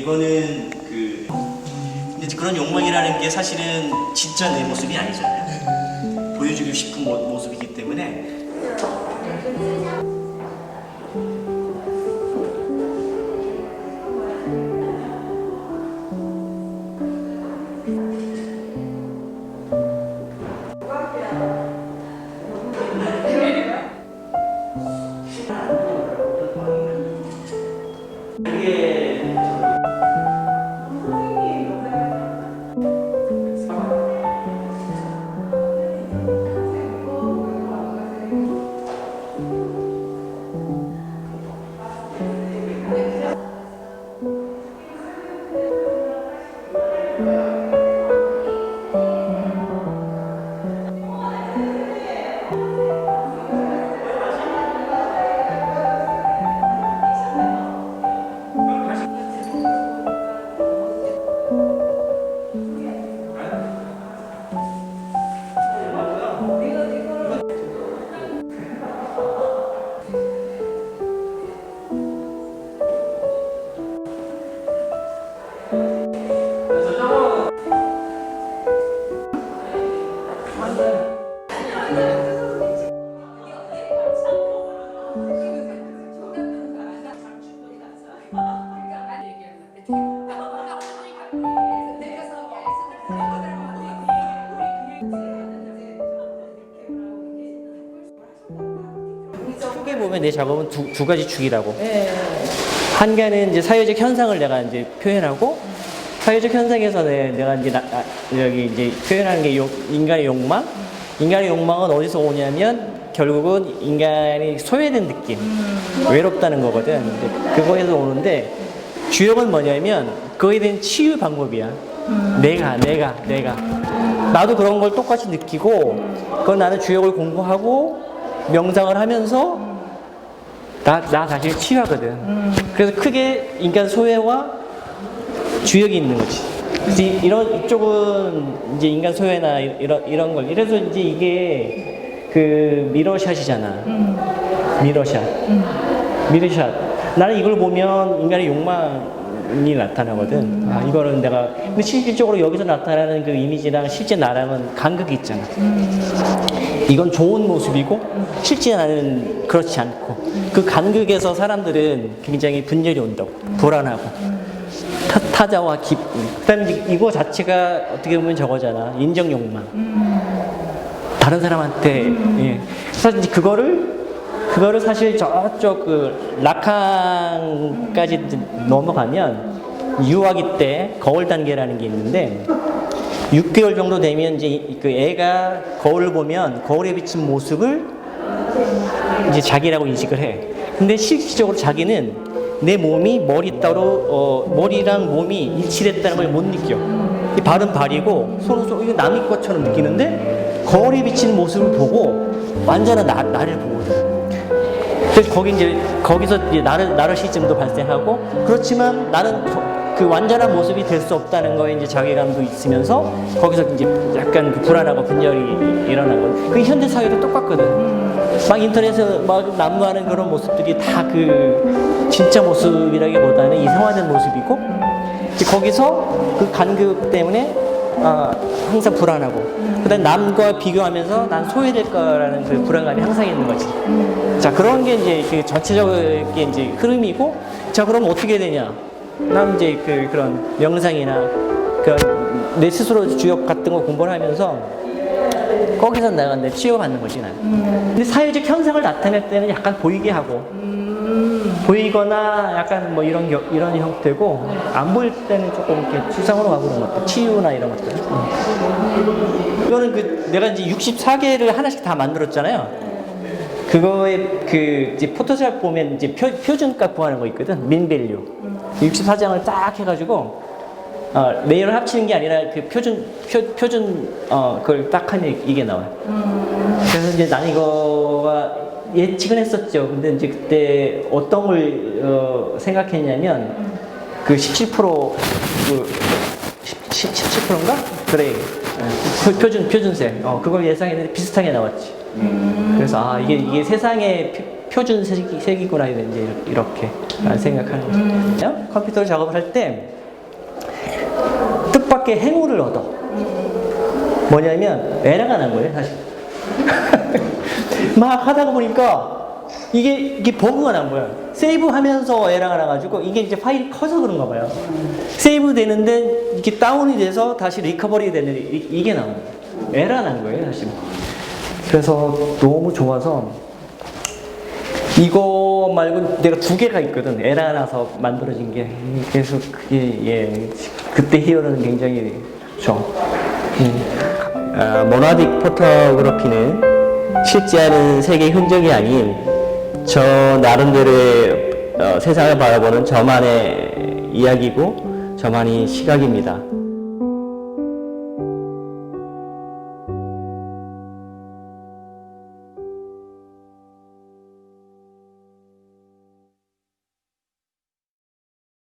이거는 그 근데 그런 욕망이라는 게 사실은 진짜 내 모습이 아니잖아요. 보여주고 싶은 모, 모습이기 때문에 크 보면 내 작업은 두, 두 가지 축이라고. 한 개는 이제 사회적 현상을 내가 이제 표현하고 사회적 현상에서 내, 내가 이제 나, 아, 여기 이제 표현하는 게 욕- 인간의 욕망. 인간의 욕망은 어디서 오냐면 결국은 인간이 소외된 느낌, 외롭다는 거거든. 그거에서 오는데 주역은 뭐냐면 그거에 대한 치유 방법이야. 내가, 내가, 내가. 나도 그런 걸 똑같이 느끼고 그건 나는 주역을 공부하고 명상을 하면서 나, 나 자신을 치유하거든. 그래서 크게 인간 소외와 주역이 있는 거지. 그래서 이- 이런 이쪽은 이제 인간 소외나 이- 이런 이런 걸 이래서 이제 이게 그 미러샷이잖아. 미러샷. 미러샷. 나는 이걸 보면 인간의 욕망 이 나타나거든. 아 이거는 내가 근데 실질적으로 여기서 나타나는 그 이미지랑 실제 나랑은 간극이 있잖아. 이건 좋은 모습이고 실제 나는 그렇지 않고 그 간극에서 사람들은 굉장히 분열이 온다고 불안하고 타, 타자와 기쁨 그다음에 이거 자체가 어떻게 보면 저거잖아 인정 욕망 다른 사람한테 예. 사실 그거를 그거를 사실 저쪽 그 락항까지 넘어가면 유아기 때 거울 단계라는 게 있는데 6개월 정도 되면 이제 이- 그 애가 거울을 보면 거울에 비친 모습을 이제 자기라고 인식을 해. 근데 실질적으로 자기는 내 몸이 머리 따로 어, 머리랑 몸이 일치됐다는 걸 못 느껴. 이 발은 발이고 손은 손 이거 남의 것처럼 느끼는데 거울에 비친 모습을 보고 완전한 나, 나를 보거든. 그래서 거기 이제 거기서 이제 나를 시점도 발생하고 그렇지만 나는 거- 그 완전한 모습이 될 수 없다는 거에 이제 자괴감도 있으면서 거기서 이제 약간 그 불안하고 분열이 일어나고 그 현대 사회도 똑같거든. 막 인터넷에 막 난무하는 그런 모습들이 다 그 진짜 모습이라기보다는 이상화된 모습이고 이제 거기서 그 간극 때문에 아, 항상 불안하고 그다음 남과 비교하면서 난 소외될 거라는 그 불안감이 항상 있는 거지. 자 그런 게 이제 그 전체적인 게 이제 흐름이고 자 그럼 어떻게 되냐? 난 이제 그 그런 명상이나 그내 스스로 주역 같은 거 공부를 하면서 거기서 내 치유받는 거지 난. 근데 사회적 현상을 나타낼 때는 약간 보이게 하고 보이거나 약간 뭐 이런 겨- 이런 형태고 안 보일 때는 조금 이렇게 추상으로 가고 그런 것들 치유나 이런 것들. 음. 이거는 그 내가 이제 64개를 하나씩 다 만들었잖아요. 그거에 그 이제 포토샵 보면 이제 표, 표준값 구하는 거 있거든 민밸류 64장을 딱 해가지고 어, 레이어를 합치는 게 아니라 그 표준 표, 표준 어 그걸 딱 하니 이게 나와요. 그래서 이제 난 이거가 예측은 했었죠. 근데 이제 그때 어떤 걸 어, 생각했냐면 그 17%그 17%인가? 그래. 그 표준 표준세. 어, 그걸 예상했는데 비슷하게 나왔지. 그래서 아 이게 이게 세상의 표- 표준 색이, 색이 구나 이제 이렇게 생각하는 거죠. 컴퓨터 작업을 할 때 뜻밖의 행운을 얻어. 뭐냐면 에러가 난 거예요, 사실. 막 하다가 보니까 이게 이게 버그가 난 거야. 세이브 하면서 에러가 나가지고 이게 이제 파일이 커서 그런가 봐요. 세이브 되는데 이게 다운이 돼서 다시 리커버리 되는 이- 이게 나온 거예요. 에러 난 거예요, 사실. 그래서 너무 좋아서 이거 말고 내가 두 개가 있거든. 에라 나서 만들어진 게. 그래서 그게 예 그때 히어로는 굉장히 좋죠. 음. 아, 모나딕 포토그래피는 실제하는 세계 흔적이 아닌 저 나름대로의 어, 세상을 바라보는 저만의 이야기고 저만의 시각입니다.